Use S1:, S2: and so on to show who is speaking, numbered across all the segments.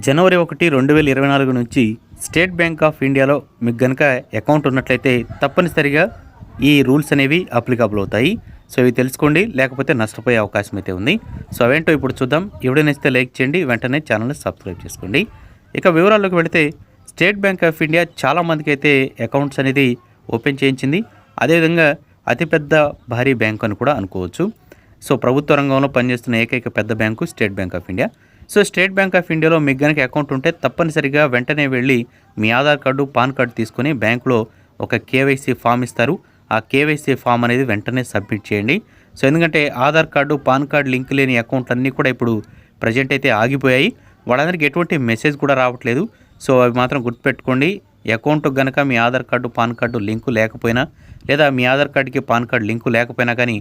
S1: జనవరి ఒకటి రెండు వేల ఇరవై నాలుగు నుంచి స్టేట్ బ్యాంక్ ఆఫ్ ఇండియాలో మీకు గనక అకౌంట్ ఉన్నట్లయితే తప్పనిసరిగా ఈ రూల్స్ అనేవి అప్లికబుల్ అవుతాయి. సో ఇవి తెలుసుకోండి లేకపోతే నష్టపోయే అవకాశం అయితే ఉంది. సో అవేంటో ఇప్పుడు చూద్దాం. ఎవడనిస్తే లైక్ చేయండి వెంటనే ఛానల్ని సబ్స్క్రైబ్ చేసుకోండి. ఇక వివరాల్లోకి వెళితే స్టేట్ బ్యాంక్ ఆఫ్ ఇండియా చాలామందికి అయితే అకౌంట్స్ అనేది ఓపెన్ చేయించింది. అదేవిధంగా అతిపెద్ద భారీ బ్యాంక్ అని కూడా అనుకోవచ్చు. సో ప్రభుత్వ రంగంలో పనిచేస్తున్న ఏకైక పెద్ద bank state bank of India. So state bank of ఇండియాలో మీకు కనుక అకౌంట్ ఉంటే తప్పనిసరిగా వెంటనే వెళ్ళి మీ ఆధార్ కార్డు పాన్ కార్డు తీసుకొని బ్యాంకులో ఒక కేవైసీ ఫామ్ ఇస్తారు. ఆ కేవైసీ ఫామ్ అనేది వెంటనే సబ్మిట్ చేయండి. సో ఎందుకంటే Aadhaar card PAN card link లేని అకౌంట్లన్నీ కూడా ఇప్పుడు ప్రజెంట్ అయితే ఆగిపోయాయి. వాళ్ళందరికీ ఎటువంటి మెసేజ్ కూడా రావట్లేదు. సో అవి మాత్రం గుర్తుపెట్టుకోండి. అకౌంట్ కనుక మీ Aadhaar card PAN card link లేకపోయినా లేదా మీ ఆధార్ కార్డుకి పాన్ కార్డు లింకు లేకపోయినా కానీ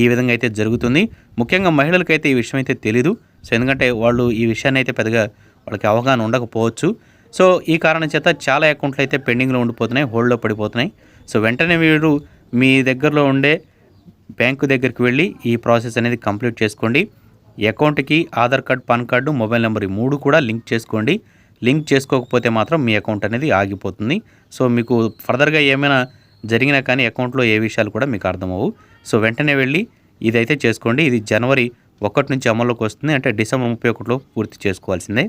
S1: ఈ విధంగా అయితే జరుగుతుంది. ముఖ్యంగా మహిళలకైతే ఈ విషయం అయితే తెలీదు. సో ఎందుకంటే వాళ్ళు ఈ విషయాన్ని అయితే పెద్దగా వాళ్ళకి అవగాహన ఉండకపోవచ్చు. సో ఈ కారణం చేత చాలా అకౌంట్లు అయితే పెండింగ్లో ఉండిపోతున్నాయి హోల్డ్లో పడిపోతున్నాయి. సో వెంటనే మీరు మీ దగ్గరలో ఉండే బ్యాంకు దగ్గరికి వెళ్ళి ఈ ప్రాసెస్ అనేది కంప్లీట్ చేసుకోండి. అకౌంట్కి Aadhaar card PAN card mobile number ఈ మూడు కూడా లింక్ చేసుకోండి. లింక్ చేసుకోకపోతే మాత్రం మీ అకౌంట్ అనేది ఆగిపోతుంది. సో మీకు ఫర్దర్గా ఏమైనా జరిగినా కానీ అకౌంట్లో ఏ విషయాలు కూడా మీకు అర్థమవు సో వెంటనే వెళ్ళి ఇదైతే చేసుకోండి. ఇది జనవరి ఒకటి నుంచి అమల్లోకి వస్తుంది. అంటే డిసెంబర్ ముప్పై ఒకటిలో పూర్తి చేసుకోవాల్సిందే.